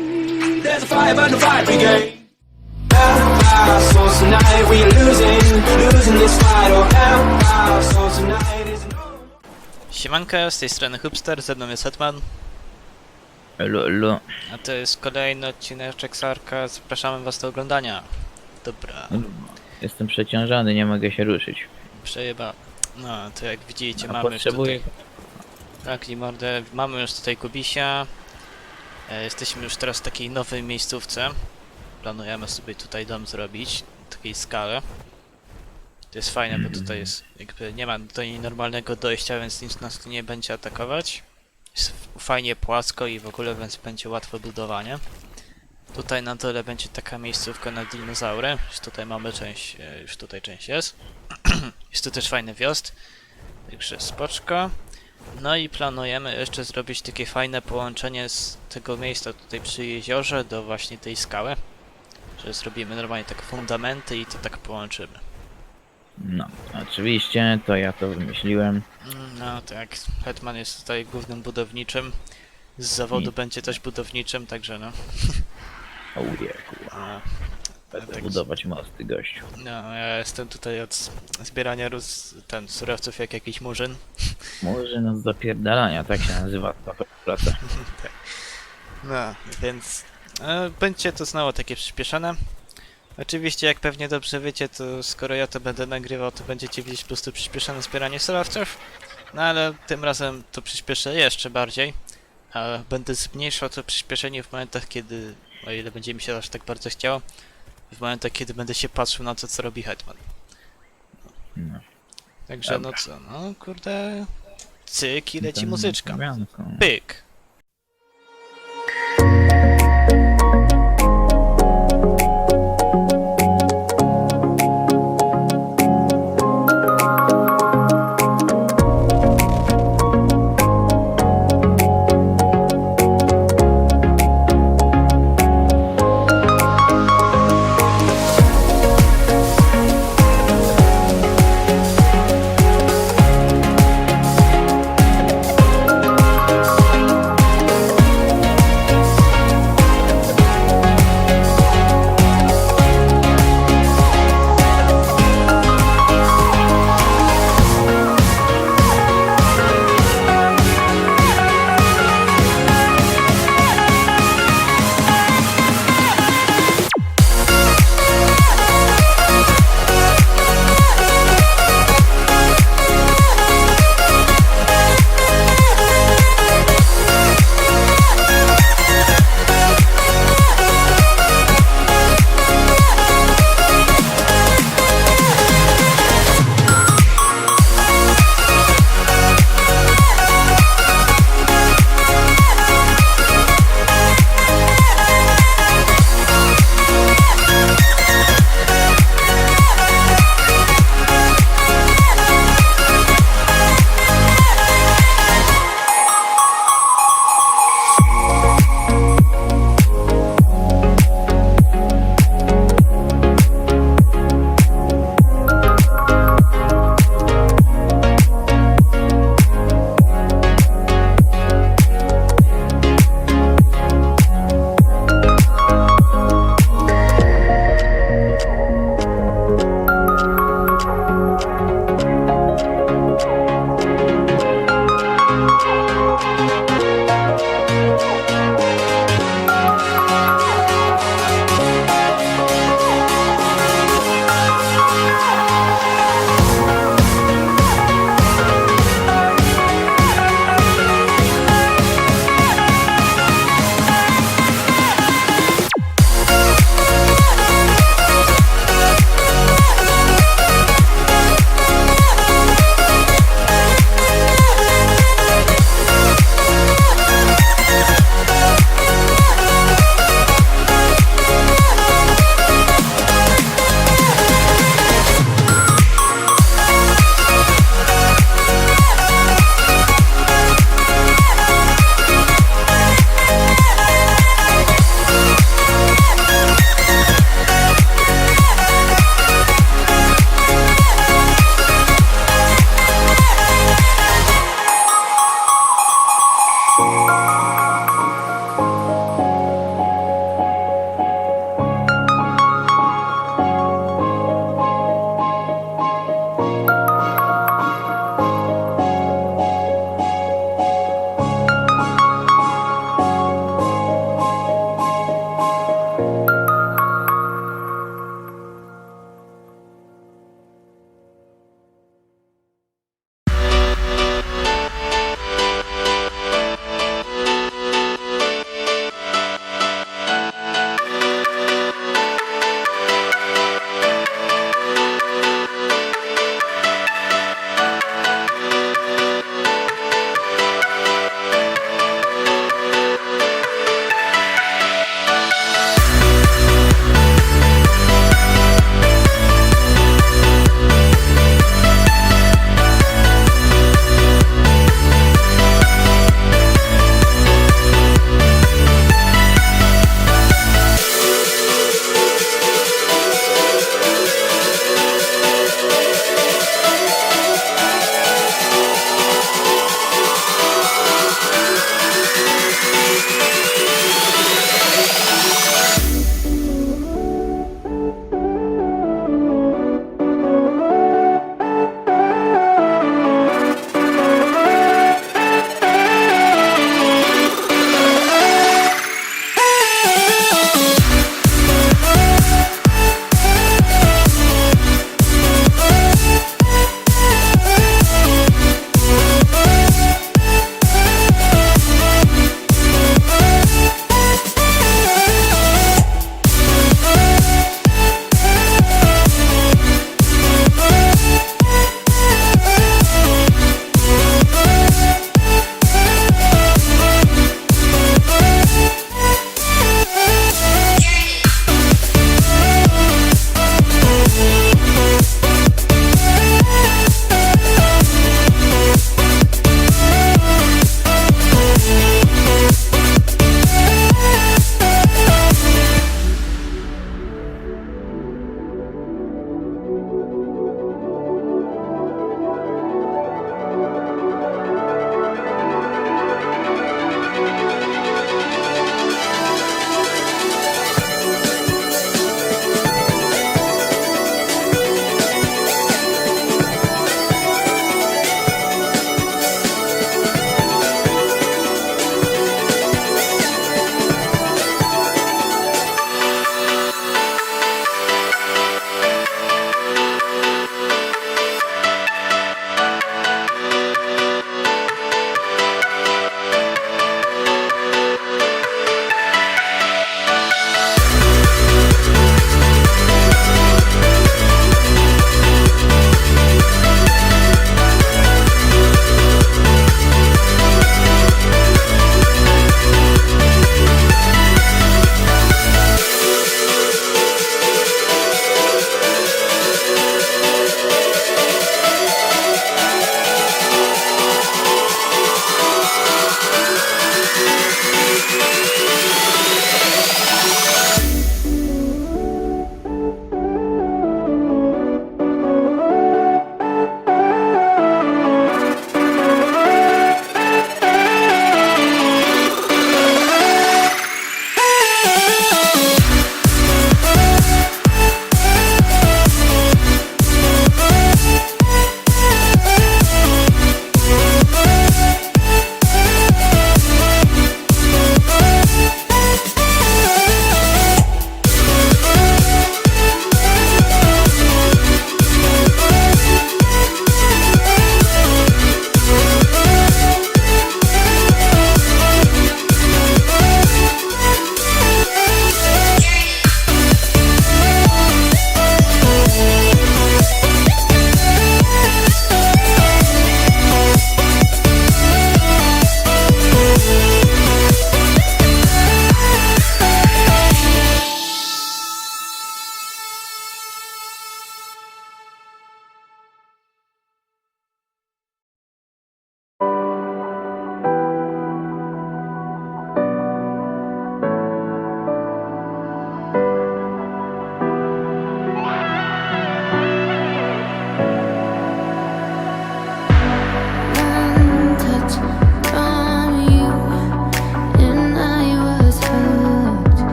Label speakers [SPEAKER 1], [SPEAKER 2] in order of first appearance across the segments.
[SPEAKER 1] There's a fire burn the fire brigade. Tonight we losing, losing this fight. Oh, tonight is no.
[SPEAKER 2] Siemanko, z tej strony Hubster, ze mną jest Hetman,
[SPEAKER 3] Elo, elo.
[SPEAKER 2] a to jest kolejny odcineczek Sarka, zapraszamy was do oglądania. Dobra,
[SPEAKER 3] Jestem przeciążony, nie mogę się ruszyć.
[SPEAKER 2] przejeba. No, to jak widzicie,
[SPEAKER 3] A
[SPEAKER 2] mamy już
[SPEAKER 3] potrzebuję...
[SPEAKER 2] tutaj... Tak, Limordę, mamy już tutaj Kubisia. E, jesteśmy już teraz w takiej nowej miejscówce. Planujemy sobie tutaj dom zrobić, takiej skale. To jest fajne, bo tutaj jest jakby nie ma tutaj normalnego dojścia, więc nic nas tu nie będzie atakować. Jest fajnie płasko i w ogóle więc będzie łatwe budowanie. Tutaj na dole będzie taka miejscówka na dinozaury. Już tutaj mamy część, e, już tutaj część jest. jest tu też fajny wiost. Także spoczko. No i planujemy jeszcze zrobić takie fajne połączenie z tego miejsca tutaj przy jeziorze do właśnie tej skały. Że zrobimy normalnie tak fundamenty i to tak połączymy.
[SPEAKER 3] No, oczywiście, to ja to wymyśliłem.
[SPEAKER 2] No tak, Hetman jest tutaj głównym budowniczym. Z zawodu
[SPEAKER 3] I-
[SPEAKER 2] będzie też budowniczym, także no.
[SPEAKER 3] O wieku.
[SPEAKER 2] A,
[SPEAKER 3] Będę
[SPEAKER 2] tak.
[SPEAKER 3] budować mosty, gościu.
[SPEAKER 2] no ja jestem tutaj od zbierania rus, ten, surowców jak jakiś murzyn.
[SPEAKER 3] No z zapierdalania, tak się nazywa ta praca.
[SPEAKER 2] No, więc e, będzie to znowu takie przyspieszone. Oczywiście, jak pewnie dobrze wiecie, to skoro ja to będę nagrywał, to będziecie widzieć po prostu przyspieszone zbieranie surowców. No ale tym razem to przyspieszę jeszcze bardziej. A będę zmniejszał to przyspieszenie w momentach, kiedy, o ile będzie mi się aż tak bardzo chciało, w momentach, kiedy będę się patrzył na to, co robi Hetman.
[SPEAKER 3] No.
[SPEAKER 2] Także no
[SPEAKER 3] Dobra.
[SPEAKER 2] co, no kurde, cyk i leci muzyczka. Pyk.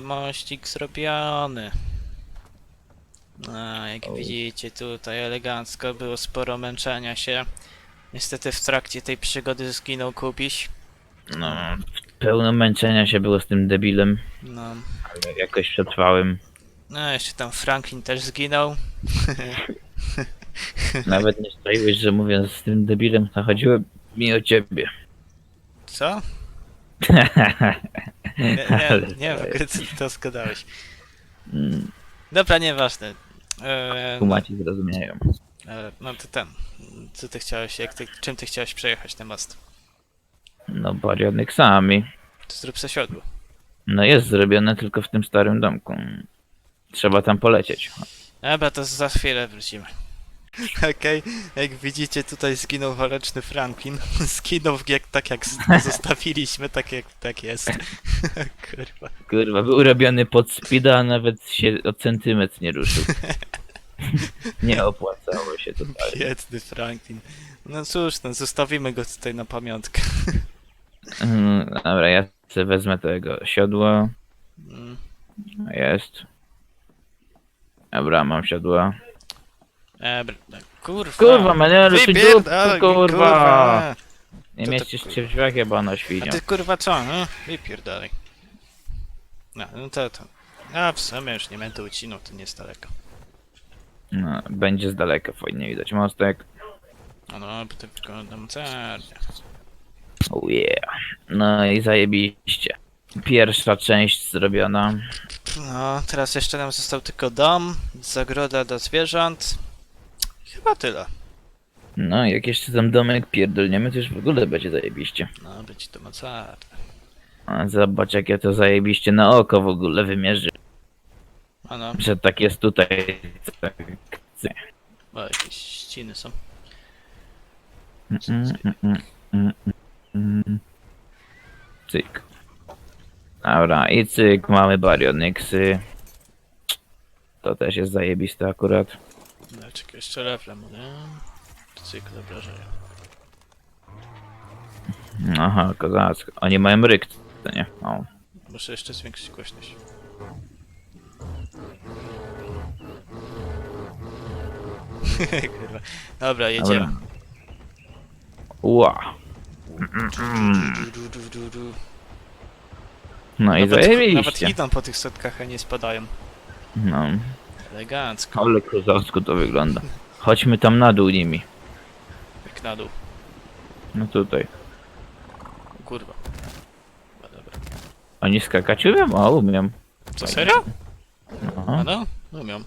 [SPEAKER 2] Kurde, mościk zrobiony. A, jak widzicie tutaj elegancko, było sporo męczenia się. Niestety w trakcie tej przygody zginął Kubiś.
[SPEAKER 3] No, pełno męczenia się było z tym debilem,
[SPEAKER 2] No,
[SPEAKER 3] ale jakoś przetrwałem.
[SPEAKER 2] no jeszcze tam Franklin też zginął.
[SPEAKER 3] Nawet nie staiłeś, że mówiąc z tym debilem, to chodziło mi o ciebie.
[SPEAKER 2] Co? Nie, nie, nie w ogóle co ty to zgadałeś.
[SPEAKER 3] Mm,
[SPEAKER 2] Dobra, nieważne. No,
[SPEAKER 3] Kumaci zrozumieją.
[SPEAKER 2] e, no to ten. Co ty chciałeś, jak ty, czym ty chciałeś przejechać ten most?
[SPEAKER 3] No, porządek sami.
[SPEAKER 2] To zrób se siodło.
[SPEAKER 3] No jest zrobione tylko w tym starym domku. Trzeba tam polecieć.
[SPEAKER 2] Dobra, to za chwilę wrócimy. Okej, jak widzicie tutaj zginął waleczny Franklin. Zginął jak, tak jak z- zostawiliśmy, tak jak tak jest. Kurwa.
[SPEAKER 3] Kurwa, był robiony pod speeda, a nawet się o centymetr nie ruszył. nie opłacało się totalnie.
[SPEAKER 2] Biedny Franklin. No cóż, no zostawimy go tutaj na pamiątkę.
[SPEAKER 3] Mm, Dobra, ja sobie wezmę tego siodła.
[SPEAKER 2] Mm.
[SPEAKER 3] Jest. Dobra, mam siodła.
[SPEAKER 2] No, kurwa.
[SPEAKER 3] Kurwa, menelu, ty
[SPEAKER 2] Wypierdalaj
[SPEAKER 3] dupku,
[SPEAKER 2] mi,
[SPEAKER 3] kurwa! Nie
[SPEAKER 2] To
[SPEAKER 3] mieścisz
[SPEAKER 2] kurwa.
[SPEAKER 3] się w drzwiach, jebana
[SPEAKER 2] A
[SPEAKER 3] świnio.
[SPEAKER 2] ty kurwa co, no? Wypierdalaj. No, no to to. A w sumie już nie będę ucinał, to nie jest daleko.
[SPEAKER 3] No, będzie z daleka, fajnie widać mostek.
[SPEAKER 2] No, no, bo to wygląda mocarnie.
[SPEAKER 3] Oh yeah. No i zajebiście. Pierwsza część zrobiona.
[SPEAKER 2] No, teraz jeszcze nam został tylko dom, zagroda dla zwierząt. Chyba tyle.
[SPEAKER 3] No, jak jeszcze tam domek pierdolniemy, to już w ogóle będzie zajebiście.
[SPEAKER 2] No, być to mocarne.
[SPEAKER 3] A zobacz, jak ja to zajebiście na oko w ogóle wymierzy.
[SPEAKER 2] A no,
[SPEAKER 3] Że tak jest tutaj. tak chcę.
[SPEAKER 2] o, jakieś ściny są.
[SPEAKER 3] Mm, mm, mm, mm, mm. Cyk. Dobra, i cyk, mamy baryonyksy. To też jest zajebiste akurat.
[SPEAKER 2] No, czekaj, jeszcze mu, nie? Cykl obrażenia.
[SPEAKER 3] Aha, kozacko. Oni mają ryk, to nie? O.
[SPEAKER 2] Muszę jeszcze zwiększyć głośność. Kurwa. Dobra, jedziemy.
[SPEAKER 3] Dobra. Ła.
[SPEAKER 2] Du, du, du, du, du.
[SPEAKER 3] No i
[SPEAKER 2] Nawet, nawet
[SPEAKER 3] zajebiście.
[SPEAKER 2] idą po tych setkach, a nie spadają.
[SPEAKER 3] No.
[SPEAKER 2] Elegancko,
[SPEAKER 3] Ale kozacko to wygląda. Chodźmy tam na dół nimi.
[SPEAKER 2] jak na dół.
[SPEAKER 3] No tutaj.
[SPEAKER 2] O Kurwa. No dobra.
[SPEAKER 3] Oni skakać umiem? O, umiem.
[SPEAKER 2] Co, serio?
[SPEAKER 3] No.
[SPEAKER 2] A no? Umiem.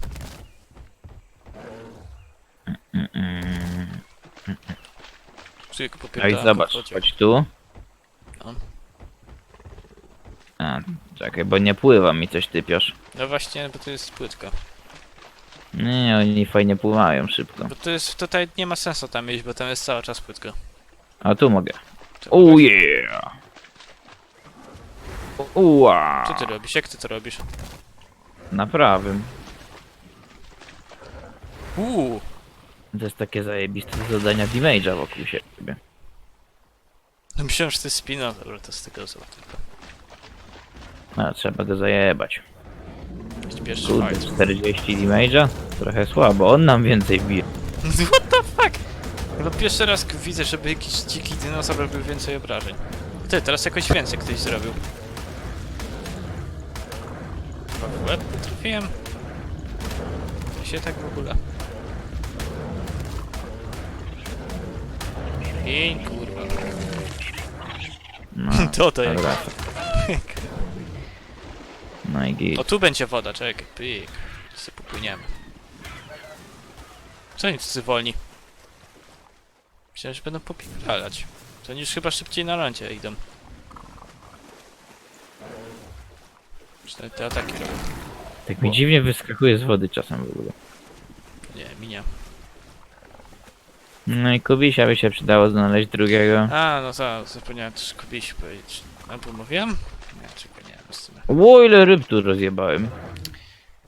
[SPEAKER 3] Mm.
[SPEAKER 2] Przyjek
[SPEAKER 3] No i zobacz, chodź tu.
[SPEAKER 2] No.
[SPEAKER 3] A, czekaj, bo nie pływa mi coś typiasz.
[SPEAKER 2] No właśnie, bo to jest płytka.
[SPEAKER 3] Nie, oni fajnie pływają szybko.
[SPEAKER 2] Bo to jest, tutaj nie ma sensu tam iść, bo tam jest cały czas płytka.
[SPEAKER 3] A tu mogę. Oh yeah! Ua!
[SPEAKER 2] Co ty robisz? Jak ty to robisz?
[SPEAKER 3] Na prawym.
[SPEAKER 2] Uuu!
[SPEAKER 3] To jest takie zajebiste do zadania damage'a wokół siebie.
[SPEAKER 2] No myślałem, że to jest spina, dobra, to z tego zła tylko.
[SPEAKER 3] No, trzeba go zajebać.
[SPEAKER 2] Pierwszy
[SPEAKER 3] Kurde,
[SPEAKER 2] fight.
[SPEAKER 3] 40 damage'a? Trochę słabo, on nam więcej bije.
[SPEAKER 2] What the fuck? Chyba pierwszy raz widzę, żeby jakiś dziki dinozaur robił więcej obrażeń. Ty, teraz jakoś więcej ktoś zrobił. Chyba w łeb trafiłem. I się tak w ogóle. Pień, kurwa.
[SPEAKER 3] No,
[SPEAKER 2] To to jak.
[SPEAKER 3] dobra. No i git.
[SPEAKER 2] O, tu będzie woda, czekaj, pyk. Sobie popłyniemy. Co oni tacy wolni? Myślałem, że będą popierdalać. To oni już chyba szybciej na lądzie idą. Przynajmniej te ataki robią.
[SPEAKER 3] Tak mi dziwnie wyskakuje z wody czasem w ogóle.
[SPEAKER 2] Nie, minia.
[SPEAKER 3] No i Kubisia by się przydało znaleźć drugiego.
[SPEAKER 2] A, no tak, zapomniałem też kupić powiedzieć. Albo mówiłem? Nie, czekaj.
[SPEAKER 3] Ło, ile ryb tu rozjebałem.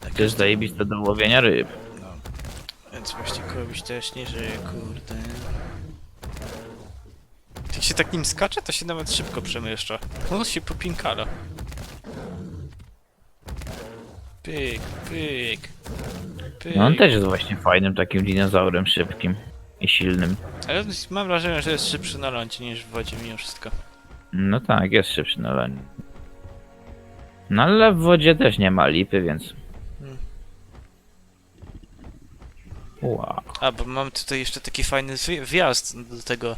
[SPEAKER 2] Tak
[SPEAKER 3] jest zajebiste do łowienia ryb.
[SPEAKER 2] No. Więc właśnie kogoś też nie żyje, kurde. Jak się tak nim skacze, to się nawet szybko przemieszcza. On się popinkala. Pyk, pyk. Pyk.
[SPEAKER 3] No on też jest właśnie fajnym takim dinozaurem szybkim i silnym.
[SPEAKER 2] Ale mam wrażenie, że jest szybszy na lądzie niż w wodzie mimo wszystko.
[SPEAKER 3] No tak, jest szybszy na lanie. No ale w wodzie też nie ma lipy, więc...
[SPEAKER 2] Hmm.
[SPEAKER 3] Wow.
[SPEAKER 2] A, bo mam tutaj jeszcze taki fajny zwi- wjazd do tego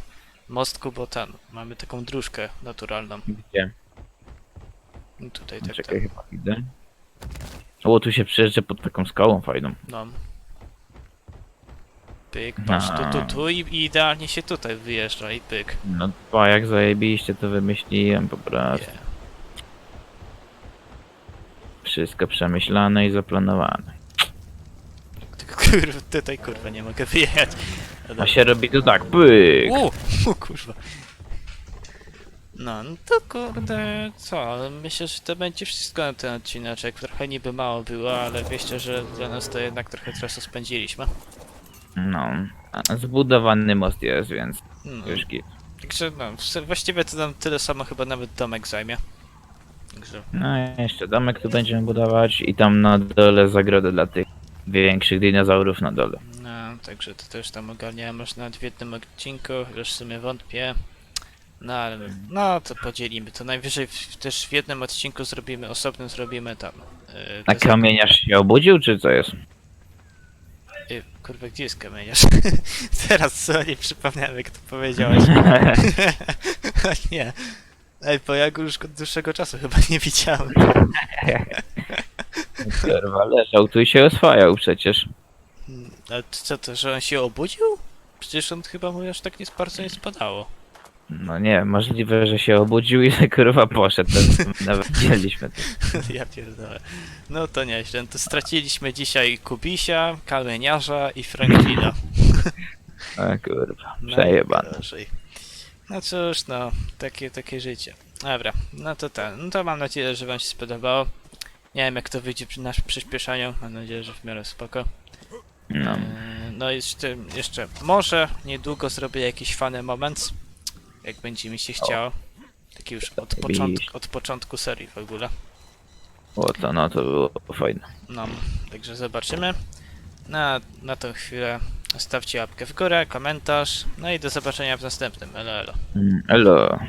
[SPEAKER 2] mostku, bo ten, mamy taką dróżkę naturalną.
[SPEAKER 3] Gdzie?
[SPEAKER 2] No Tutaj tak,
[SPEAKER 3] Czekaj,
[SPEAKER 2] tak.
[SPEAKER 3] chyba widzę. O, tu się przejeżdża pod taką skałą fajną.
[SPEAKER 2] No. Pyk, patrz, tu, tu, tu i, i idealnie się tutaj wyjeżdża i pyk.
[SPEAKER 3] No to jak zajebiście to wymyśliłem po prostu.
[SPEAKER 2] Yeah.
[SPEAKER 3] Wszystko przemyślane i zaplanowane.
[SPEAKER 2] Kurwa, tutaj kurwa nie mogę wyjechać. No
[SPEAKER 3] A
[SPEAKER 2] dobra.
[SPEAKER 3] się robi to tak, pyk!
[SPEAKER 2] U, u kurwa. No, no to kurde, co, myślę, że to będzie wszystko na ten odcineczek. Trochę niby mało było, ale wieście, że dla nas to jednak trochę czasu spędziliśmy.
[SPEAKER 3] No, a zbudowany most jest, więc
[SPEAKER 2] No,
[SPEAKER 3] już git.
[SPEAKER 2] także no, w- właściwie to nam tyle samo chyba nawet domek zajmie. Także,
[SPEAKER 3] No jeszcze domek tu będziemy budować i tam na dole zagrodę dla tych większych dinozaurów na dole.
[SPEAKER 2] no, także to też tam ogarniałem można w jednym odcinku, już w sumie wątpię. No ale, no to podzielimy, to najwyżej w, też w jednym odcinku zrobimy, osobnym zrobimy tam. Yy,
[SPEAKER 3] A kamieniarz się obudził, czy co jest?
[SPEAKER 2] Ej, kurwa, gdzie jest kamieniarz? Teraz co, nie przypomniałem jak to powiedziałeś. nie. Ej, bo ja go już od dłuższego czasu chyba nie widziałem.
[SPEAKER 3] Kurwa, leżał tu i się oswajał przecież.
[SPEAKER 2] A co to, że on się obudził? Przecież on chyba mu aż tak nie bardzo nie spadało.
[SPEAKER 3] No nie, możliwe, że się obudził i kurwa poszedł. Ten, nawet widzieliśmy to.
[SPEAKER 2] ja pierdolę. No to nieźle. To straciliśmy dzisiaj Kubisia, Kamieniarza i Franklina.
[SPEAKER 3] A kurwa,
[SPEAKER 2] No
[SPEAKER 3] przejebane.
[SPEAKER 2] gorzej. No cóż, no, takie, takie życie. Dobra, no to ten. No to mam nadzieję, że wam się spodobało. Nie wiem jak to wyjdzie przy naszym przyspieszaniu. Mam nadzieję, że w miarę spoko.
[SPEAKER 3] No.
[SPEAKER 2] Eee, No i jeszcze, jeszcze może niedługo zrobię jakiś fany moment, jak będzie mi się chciało. Taki już od, początku, od początku serii w ogóle.
[SPEAKER 3] O to no to było fajne.
[SPEAKER 2] No, także zobaczymy. Na, na tą chwilę stawcie łapkę w górę, komentarz, no i do zobaczenia w następnym. Elo, elo.
[SPEAKER 3] Mm, Elo.